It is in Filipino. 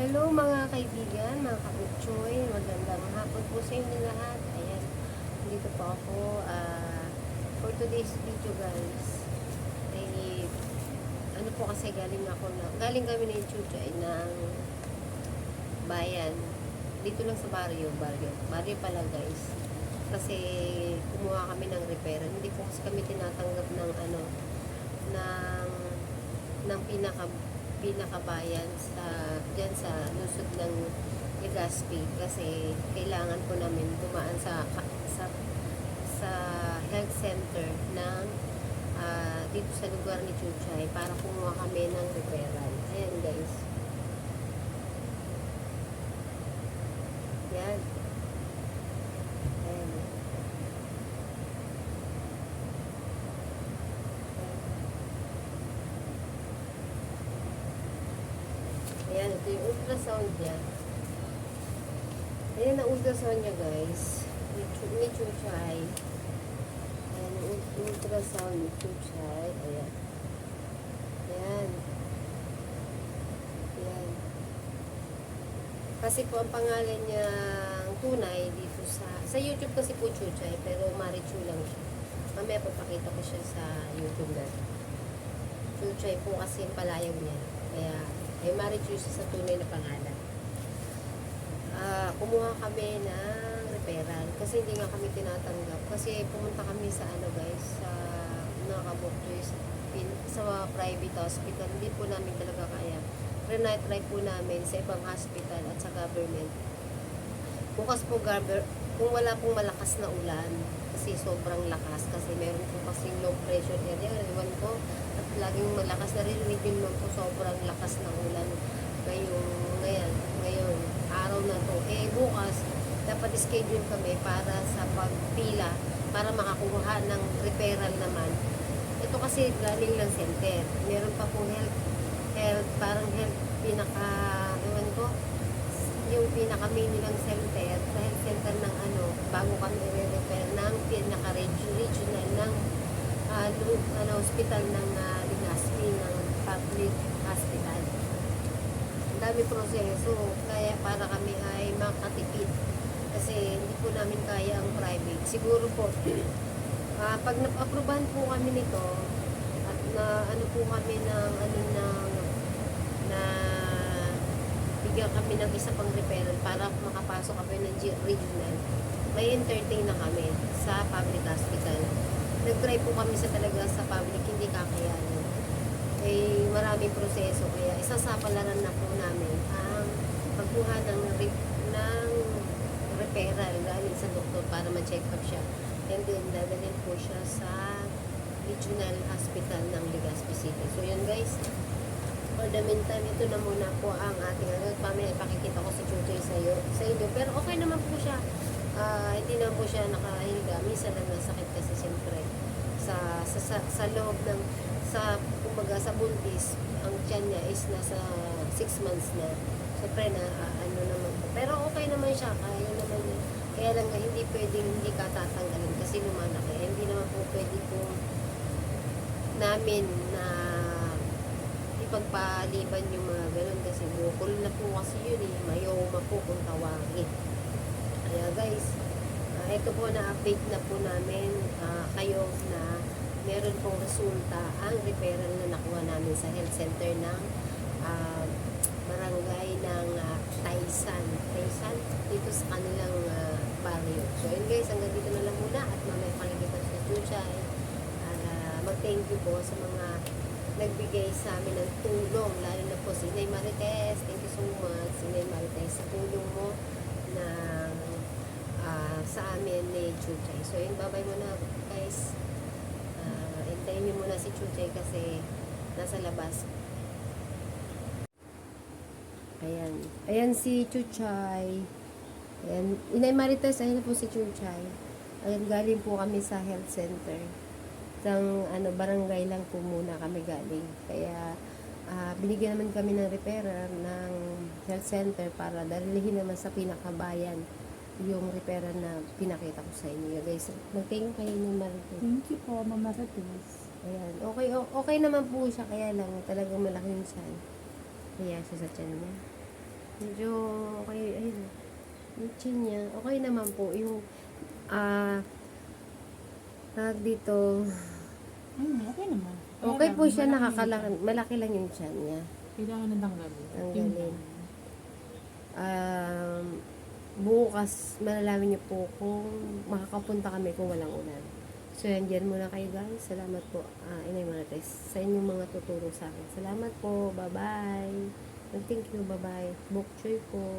Hello mga kaibigan, mga kabutchoy, magandang hapon po sa inyo lahat. Ayan, dito po ako. ah, for today's video guys, ay, ano po kasi galing ako na, galing kami ni Chuchay ng bayan. Dito lang sa barrio, barrio. Barrio pala guys. Kasi kumuha kami ng repair. Hindi po kasi kami tinatanggap ng ano, ng ng pinaka pinakabayan sa diyan sa lusod ng Legazpi kasi kailangan po namin dumaan sa sa sa health center ng ah, dito sa lugar ni Chuchay para kumuha kami ng referral. Ayan guys. Yan. Ayan. Ayan. Ayan, ito yung ultrasound niya. Ayan ang ultrasound niya, guys. Ni Chu- Ni Chuchay. Ayan, ult- ultrasound ni Chuchay. Ayan. Ayan. Ayan. Kasi po ang pangalan niya tunay dito sa sa YouTube kasi po Chuchay pero Marichu lang siya. Mamaya papakita ko siya sa YouTube natin. Chuchay po kasi yung palayaw niya. Kaya ay siya sa tunay na pangalan. Ah, kumuha kami ng referral kasi hindi nga kami tinatanggap. Kasi pumunta kami sa ano guys sa nakabok sa, sa private hospital. Hindi po namin talaga kaya. Try po namin sa ibang hospital at sa government. Bukas po garber kung wala pong malakas na ulan kasi sobrang lakas kasi meron po kasing low pressure area ewan ko laging malakas na rin. Rin mo po sobrang lakas ng ulan. Ngayong ngayon ngayon araw na to. Eh bukas dapat schedule kami para sa pagpila para makakuha ng referral naman. Ito kasi galing lang center. Meron pa po health health parang health pinaka ewan ko yung pinaka main nilang center, sa health center ng ano, bago kami i-refer ng pinaka reg- regional ng lu- ano, hospital ng uh, Linaspi, ng public hospital. Ang dami proseso, kaya para kami ay makatipid. Kasi hindi po namin kaya ang private. Siguro po, ah, pag nap-aprobahan po kami nito, at na ano po kami ng ano ng na bigyan kami ng isa pang referral para makapasok kami ng regional. May entertain na kami sa public hospital. Nag-try po kami sa talaga sa public, hindi kakayanin. Eh, maraming proseso, kaya isasapalaran na po namin ang pagkuha ng, ng referral galing sa doktor para ma-check up siya. And then, dadalhin po siya sa regional hospital ng Legazpi City. So, yun guys, for the meantime, ito na muna po ang ating ano, pamilya. Ipakikita ko sa Chuchoy sa iyo, sa inyo. Pero okay naman po siya. Ah, hindi naman po siya nakahiga. Minsan lang nasakit kasi siyempre sa, sa, sa, sa loob ng sa kumbaga sa buntis ang tiyan niya is nasa 6 months na. Siyempre na ah, ano naman po. pero okay naman siya kaya naman niya. Kaya lang hindi pwedeng hindi ka tatanggalin kasi lumalaki. Hindi naman po pwede po namin na ipagpaliban yung mga ganun kasi bukol na po kasi yun eh. Mayoma po kung tawagin guys. Ah, ito po na update na po namin ah, kayo na meron pong resulta ang referral na nakuha namin sa health center ng ah, barangay ng uh, Taisan. Taisan dito sa kanilang ah, barrio. So yun guys hanggang dito na lang muna at mamaya pakikita sa Chuchay uh, mag-thank you po sa mga nagbigay sa amin ng tulong, lalo na po si Inay Marites. Thank you so much, Inay Marites, sa tulong mo na sa amin ni Chuchay. So, yun, babay muna guys. Uh, hintayin niyo muna si Chuchay kasi nasa labas. Ayan. Ayan si Chuchay. Ayan. Inay Marites, ayan po si Chuchay. Ayan, galing po kami sa health center ng ano barangay lang po muna kami galing. Kaya ah, binigyan naman kami ng referral ng health center para dalhin naman sa pinakabayan yung referral na pinakita ko sa inyo. Guys, mag-thank kayo ng Marites. Thank you po, Mama Ratis. Ayan. Okay, okay naman po siya. Kaya lang talagang malaki yung tiyan. Kaya siya sa tiyan niya. Medyo okay, ayun. Yung chin niya, okay naman po. Yung, ah, tawag dito, Hmm, okay naman. Kaya okay lang, po siya, yung- malaki lang yung chan niya. Kailangan na tanggalin. Tanggalin. Um, bukas, malalaman niyo po kung makakapunta kami kung walang ulan. So, yan, dyan muna kayo guys. Salamat po, ah, Inay Marites, sa inyong mga tuturo sa akin. Salamat po, bye-bye. Thank you, bye-bye. Bok choy po.